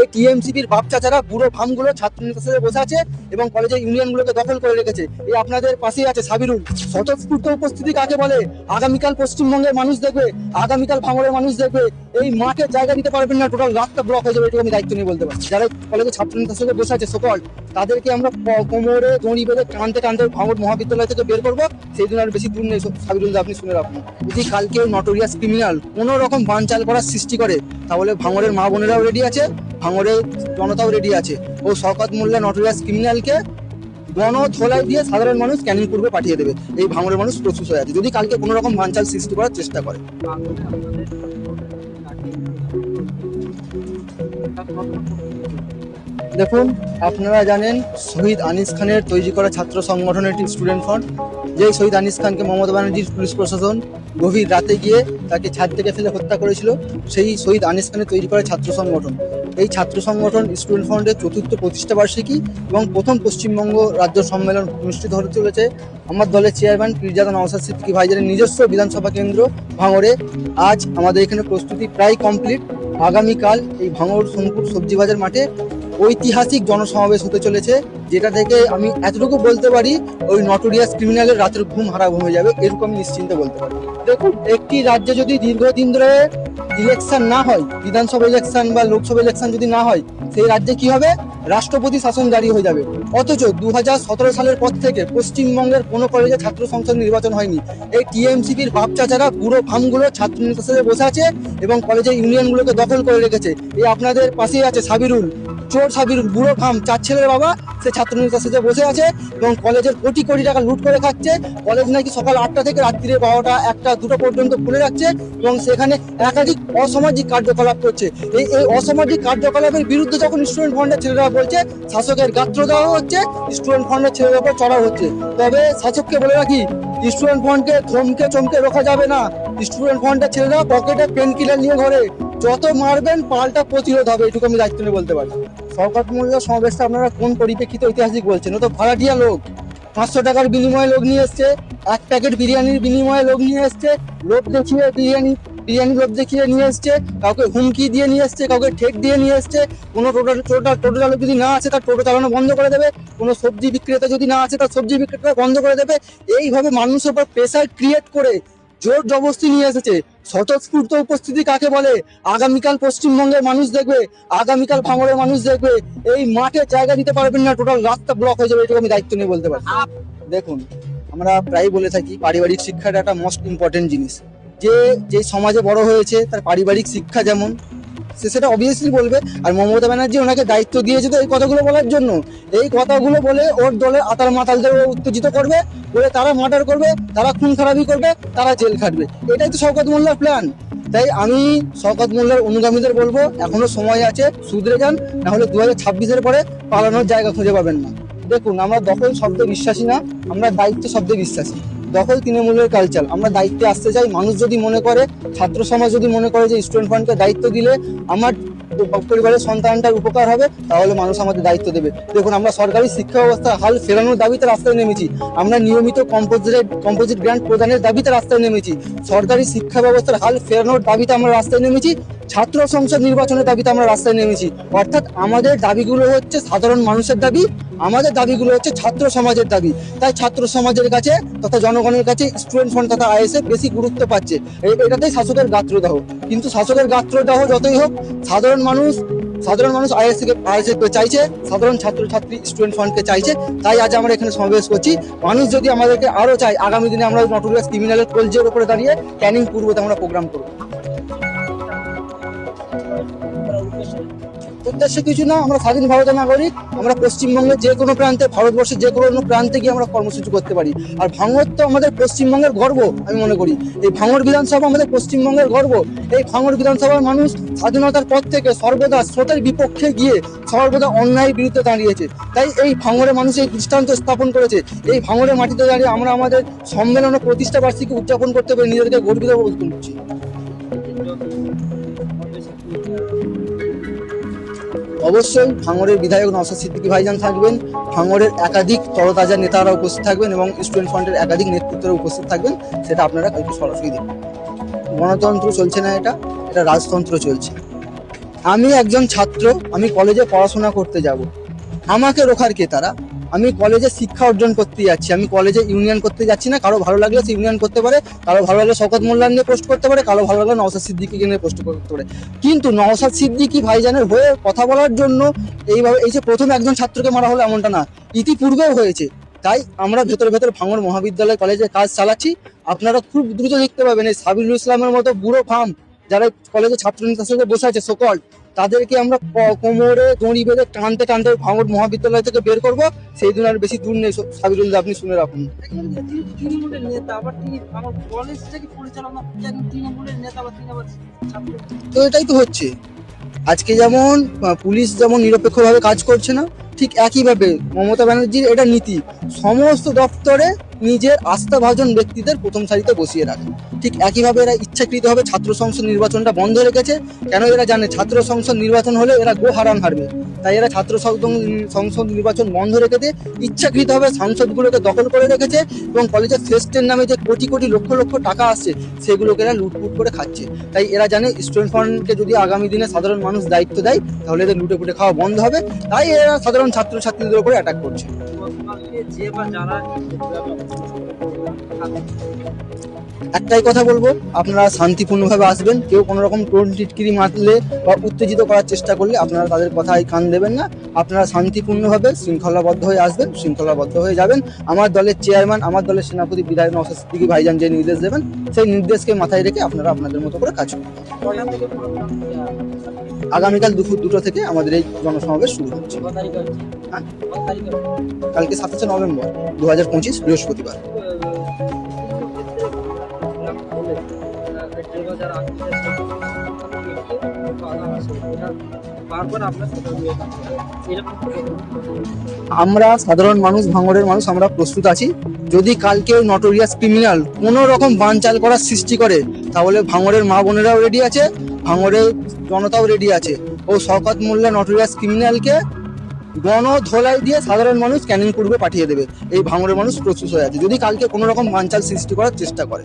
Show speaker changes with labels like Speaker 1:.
Speaker 1: এই টিএমসিপির বাপ চাচারা বুড়ো ফার্মগুলো ছাত্র সাথে বসে আছে এবং কলেজের ইউনিয়নগুলোকে দখল করে রেখেছে। এই আপনাদের পাশেই আছে সাবিরুল। স্বতঃস্ফূর্ত উপস্থিতি কাকে বলে? আগামীকাল পশ্চিমবঙ্গের মানুষ দেখবে, আগামীকাল ভাঙড়ের মানুষ দেখবে। এই মাঠে জায়গা দিতে পারবেন না, টোটাল রাস্তা ব্লক হয়ে যাবে, এটুকু আমি দায়িত্ব নিয়ে বলতে পারি যারা কলেজের ছাত্র নেতার সাথে বসে আছে, সকল, তাদেরকে আমরা কোমরে দড়ি বেঁধে টানতে টানতে ভাঙড় মহাবিদ্যালয় থেকে বের করব। সেই দিন আর বেশি দূর নেই সাবিরুল আপনি শুনে রাখুন। যদি কালকে নটোরিয়াস ক্রিমিনাল কোনো রকম বানচাল করার সৃষ্টি করে, তাহলে ভাঙড়ের মা বোনেরাও রেডি আছে। ভাঙড়ের জনতাও রেডি আছে। ও শওকত মোল্লা নটোরিয়াস ক্রিমিনালকে গণ ধোলাই দিয়ে সাধারণ মানুষ ক্যানিং পূর্বে পাঠিয়ে দেবে। এই ভাঙড়ের মানুষ প্রস্তুত হয়ে আছে। যদি কালকে কোনো রকম বানচাল সৃষ্টি করার চেষ্টা করে। দেখুন, আপনারা জানেন শহীদ আনিস খানের তৈরি করা ছাত্র সংগঠন একটি স্টুডেন্ট ফ্রন্ট যে শহীদ আনিস খানকে মমতা ব্যানার্জির পুলিশ প্রশাসন গভীর রাতে গিয়ে তাকে ছাদ থেকে ফেলে হত্যা করেছিল। সেই শহীদ আনিস খানের তৈরি করা ছাত্র সংগঠন। এই ছাত্র সংগঠন স্টুডেন্ট ফ্রন্টের চতুর্থ প্রতিষ্ঠা বার্ষিকী এবং প্রথম পশ্চিমবঙ্গ রাজ্য সম্মেলন অনুষ্ঠিত হতে চলেছে। আমার দলের চেয়ারম্যান পীরজাদা নওসাদ সিদ্দিকী ভাইজানের নিজস্ব বিধানসভা কেন্দ্র ভাঙড়ে। আজ আমাদের এখানে প্রস্তুতি প্রায় কমপ্লিট। আগামীকাল এই ভাঙড়, সোনপুর সবজি বাজার মাঠে ঐতিহাসিক জনসমাবেশ হতে চলেছে। যেটা থেকে আমি এতটুকু বলতে পারি, ওই নটোরিয়াস ক্রিমিনালের রাতের ঘুম হারাম হয়ে যাবে, এরকম আমি নিশ্চিন্তে বলতে পারি। দেখুন, একটি রাজ্যে যদি দীর্ঘদিন ধরে ইলেকশন না হয়, বিধানসভা ইলেকশন বা লোকসভা ইলেকশন যদি না হয়, সেই রাজ্যে কি হবে? রাষ্ট্রপতি শাসন জারি হয়ে যাবে। অথচ দু হাজার সতেরো সালের পর থেকে পশ্চিমবঙ্গের কোনো কলেজে ছাত্র সংসদ নির্বাচন হয়নি। এই টিএমসিপির বাপ চাচারা পুরো ফার্মগুলো ছাত্র সাথে বসে আছে এবং কলেজের ইউনিয়নগুলোকে দখল করে রেখেছে। এই আপনাদের পাশেই আছে সাবিরুল। চোর সাবির বুড়ো ফার্ম চার ছেলের বাবা, সে ছাত্র নেতার সাথে বসে আছে এবং কলেজের কোটি কোটি টাকা লুট করে খাচ্ছে। কলেজ নাকি সকাল আটটা থেকে রাত্রিরে বারোটা, একটা, দুটো পর্যন্ত খুলে রাখছে এবং সেখানে একাধিক অসামাজিক কার্যকলাপ করছে। এই এই অসামাজিক কার্যকলাপের বিরুদ্ধে যখন স্টুডেন্ট ফান্ডের ছেলেরা বলছে, শাসকের গাত্র দেওয়া হচ্ছে, স্টুডেন্ট ফান্ডের ছেলেদের উপর চড়া হচ্ছে। তবে শাসককে বলে রাখি, স্টুডেন্ট ফান্ডকে থমকে চমকে রোখা যাবে না। স্টুডেন্ট ফান্ডের ছেলেরা পকেটে পেন কিলার নিয়ে ঘরে যত মারবেন, পাল্টা প্রতিরোধ হবে, এটুকু আমি দায়িত্ব নিয়ে বলতে পারি। শওকত মোল্লা সমাবেশটা আপনারা কোন পরিপ্রেক্ষিতে ঐতিহাসিক বলছেন? ও তো ভাড়াটিয়া লোক। পাঁচশো টাকার বিনিময়ে লোক নিয়ে এসছে, এক প্যাকেট বিরিয়ানির বিনিময়ে লোক নিয়ে এসছে লোক দেখিয়ে বিরিয়ানি বিরিয়ানি লোক দেখিয়ে নিয়ে এসছে, কাউকে হুমকি দিয়ে নিয়ে এসছে, কাউকে ঠেক দিয়ে নিয়ে এসছে, কোনো টোটো টোটো টোটো চালক যদি না আছে তার টোটো চালানো বন্ধ করে দেবে, কোনো সবজি বিক্রেতা যদি না আছে তার সবজি বিক্রেতা বন্ধ করে দেবে। এইভাবে মানুষের উপর প্রেসার ক্রিয়েট করে জোর জবস্তি নিয়ে এসেছে। স্বতঃস্ফূর্ত উপস্থিতি কাকে বলে? আগামীকাল পশ্চিমবঙ্গের মানুষ দেখবে আগামীকাল ভাঙড়ের মানুষ দেখবে। এই মাঠে জায়গা দিতে পারবেন না টোটাল রাস্তা ব্লক হয়ে যাবে এটুকু আমি দায়িত্ব নিয়ে বলতে পারি দেখুন আমরা প্রায় বলে থাকি পারিবারিক শিক্ষাটা একটা মোস্ট ইম্পর্টেন্ট জিনিস। যে যে সমাজে বড় হয়েছে তার পারিবারিক শিক্ষা যেমন সে সেটা অবভিয়াসলি বলবে। আর মমতা ব্যানার্জি ওনাকে দায়িত্ব দিয়েছে তো এই কথাগুলো বলার জন্য। এই কথাগুলো বলে ওর দলের আতাল মাতালদের উত্তেজিত করবে, বলে তারা মার্ডার করবে, তারা খুন খারাপি করবে, তারা জেল খাটবে। এটাই তো শওকত মোল্লার প্ল্যান তাই আমি শওকত মোল্লার অনুগামীদের বলব, এখনও সময় আছে, সুধরে যান, নাহলে দু হাজার ছাব্বিশের পরে পালানোর জায়গা খুঁজে পাবেন না। দেখুন, আমরা দখল শব্দে বিশ্বাসী না, আমরা দায়িত্ব শব্দে বিশ্বাসী। দখল তৃণমূলের কালচার আমরা দায়িত্বে আসতে চাই, মানুষ যদি মনে করে, ছাত্র সমাজ যদি মনে করে যে স্টুডেন্ট ফান্ডকে দায়িত্ব দিলে আমার পরিবারের সন্তানটার উপকার হবে, তাহলে মানুষ আমাদের দায়িত্ব দেবে। দেখুন, আমরা সরকারি শিক্ষা ব্যবস্থা হাল ফেরানোর দাবিতে রাস্তায় নেমেছি। আমরা নিয়মিত কম্পোজিট কম্পোজিট গ্রান্ট প্রদানের দাবিতে রাস্তায় নেমেছি। সরকারি শিক্ষা ব্যবস্থার হাল ফেরানোর দাবিতে আমরা রাস্তায় নেমেছি। ছাত্র সংসদ নির্বাচনের দাবিতে আমরা রাস্তায় নেমেছি। অর্থাৎ আমাদের দাবিগুলো হচ্ছে সাধারণ মানুষের দাবি আমাদের দাবিগুলো হচ্ছে ছাত্র সমাজের দাবি। তাই ছাত্র সমাজের কাছে তথা জনগণের কাছে স্টুডেন্ট ফান্ড তথা আইএসএফ বেশি গুরুত্ব পাচ্ছে। এটাতেই শাসকের গাত্রদাহ। কিন্তু শাসকের গাত্রদাহ যতই হোক, সাধারণ মানুষ সাধারণ মানুষ আইএসএফ আইএসএফ চাইছে, সাধারণ ছাত্রছাত্রী স্টুডেন্ট ফান্ডকে চাইছে, তাই আজ আমরা এখানে সমাবেশ করছি। মানুষ যদি আমাদেরকে আরও চাই আগামী দিনে আমরা নটোরিয়াস ক্রিমিনালের কলজের উপরে দাঁড়িয়ে ক্যানিং পূর্বতে আমরা প্রোগ্রাম করব। উদ্দেশ্য কিছু না, আমরা স্বাধীন ভারতের নাগরিক, আমরা পশ্চিমবঙ্গের যে কোনো প্রান্তে, ভারতবর্ষের যে কোনো প্রান্তে গিয়ে আমরা কর্মসূচি করতে পারি। আর ভাঙর তো আমাদের পশ্চিমবঙ্গের গর্ব, আমি মনে করি। এই ভাঙর বিধানসভা আমাদের পশ্চিমবঙ্গের গর্ব। এই ভাঙর বিধানসভার মানুষ স্বাধীনতার পর থেকে সর্বদা স্রোতের বিপক্ষে গিয়ে সর্বদা অন্যায়ের বিরুদ্ধে দাঁড়িয়েছে। তাই এই ভাঙরের মানুষ এই দৃষ্টান্ত স্থাপন করেছে। এই ভাঙরের মাটিতে দাঁড়িয়ে আমরা আমাদের সম্মেলন প্রতিষ্ঠা বার্ষিকী উদযাপন করতে পেরে নিজেদেরকে গর্বিত বোধ করছি। অবশ্যই ভাঙড়ের বিধায়ক নওশাদ সিদ্দিকী ভাইজান থাকবেন, ভাঙড়ের একাধিক তরতাজা নেতারা উপস্থিত থাকবেন এবং স্টুডেন্ট ফ্রন্টের একাধিক নেতৃত্বরা উপস্থিত থাকবেন, সেটা আপনারা কালকে সরাসরি দেখবেন গণতন্ত্র চলছে না এটা এটা রাজতন্ত্র চলছে। আমি একজন ছাত্র, আমি কলেজে পড়াশোনা করতে যাব। আমাকে রোখার কে তারা? আমি কলেজে শিক্ষা অর্জন করতে যাচ্ছি, আমি কলেজে ইউনিয়ন করতে যাচ্ছি না, কারও ভালো লাগলে সে ইউনিয়ন করতে পারে, কারও ভালো লাগলে শকত মোল্লা নিয়ে পোস্ট করতে পারে, কারও ভালো লাগলে নওসাদ সিদ্দিকিকে নিয়ে পোস্ট করতে পারে। কিন্তু নওসাদ সিদ্দিকি ভাইজানের হয়ে কথা বলার জন্য এইভাবে, এই যে প্রথম একজন ছাত্রকে মারা হলো এমনটা না, ইতিপূর্বেও হয়েছে। তাই আমরা ভেতরে ভেতরে ভাঙর মহাবিদ্যালয় কলেজে কাজ চালাচ্ছি। আপনারা খুব দ্রুত দেখতে পাবেন এই সাবিরুল ইসলামের মতো বুড়ো ফার্ম, যারা কলেজে ছাত্র সাথে বসে আছে সকল তাদেরকে আমরা কোমরে দড়ি বেঁধে টানতে টানতে ভাঙর মহাবিদ্যালয় থেকে বের করব। সেই দিন আর বেশি দূর নেই সাবিরুল আপনি শুনে রাখুন।
Speaker 2: তৃণমূলের নেতা আবার তিনি আমার কলেজ থেকে পরিচালনা তৃণমূলের নেতা বা তিনি আবার
Speaker 1: তো এটাই তো হচ্ছে। আজকে যেমন পুলিশ যেমন নিরপেক্ষভাবে কাজ করছে না ঠিক একইভাবে মমতা ব্যানার্জির এটা নীতি। সমস্ত দপ্তরে নিজের আস্থাভাজন ব্যক্তিদের প্রথম সারিতে বসিয়ে রাখে। ঠিক একইভাবে এরা ইচ্ছাকৃতভাবে ছাত্র সংসদ নির্বাচনটা বন্ধ রেখেছে। কেন এরা জানে? ছাত্র সংসদ নির্বাচন হলে এরা গো হারান হারবে। তাই এরা ছাত্র সংসদ- নির্বাচন বন্ধ রেখে দিয়ে ইচ্ছাকৃতভাবে সাংসদগুলোকে দখল করে রেখেছে এবং কলেজের ফেস্টের নামে যে কোটি কোটি লক্ষ লক্ষ টাকা আসছে, সেগুলোকে এরা লুটপুট করে খাচ্ছে। তাই এরা জানে স্টুডেন্ট ফান্ডকে যদি আগামী দিনে সাধারণ মানুষ দায়িত্ব দেয়, তাহলে এদের লুটে পুটে খাওয়া বন্ধ হবে। তাই এরা সাধারণ ছাত্র ছাত্রীদের উপরে অ্যাটাক করছে।
Speaker 2: যে বা যারা
Speaker 1: একটাই কথা বলব, আপনারা শান্তিপূর্ণভাবে আসবেন। কেউ কোনো রকম টোন টিটকিরি মারলে বা উত্তেজিত করার চেষ্টা করলে আপনারা তাদের কথায় কান দেবেন না। আপনারা শান্তিপূর্ণভাবে শৃঙ্খলাবদ্ধ হয়ে আসবেন, শৃঙ্খলাবদ্ধ হয়ে যাবেন। আমার দলের চেয়ারম্যান, আমার দলের সেনাপতি, বিধায়ক নওশাদ ভাইজান যে নির্দেশ দেবেন, সেই নির্দেশকে মাথায় রেখে আপনারা আপনাদের মতো করে কাজ
Speaker 2: প্রোগ্রাম
Speaker 1: আগামীকাল দুপুর দুটো থেকে আমাদের এই জনসমাবেশ শুরু হচ্ছে। হ্যাঁ। কালকে সাতাশে নভেম্বর, দু হাজার পঁচিশ বৃহস্পতিবার। আমরা সাধারণ মানুষ, ভাঙড়ের মানুষ, আমরা প্রস্তুত আছি। যদি কালকে নটোরিয়াস ক্রিমিনাল কোনো রকম বানচাল করার সৃষ্টি করে, তাহলে ভাঙড়ের মা বোনেরাও রেডি আছে, ভাঙড়ের জনতাও রেডি আছে। ও শওকত মোল্লা নটোরিয়াস ক্রিমিনালকে গণ ধোলাই দিয়ে সাধারণ মানুষ ক্যানিং পূর্বে পাঠিয়ে দেবে। এই ভাঙড়ের মানুষ প্রস্তুত হয়ে আছে। যদি কালকে কোনো রকম বানচাল সৃষ্টি করার চেষ্টা করে।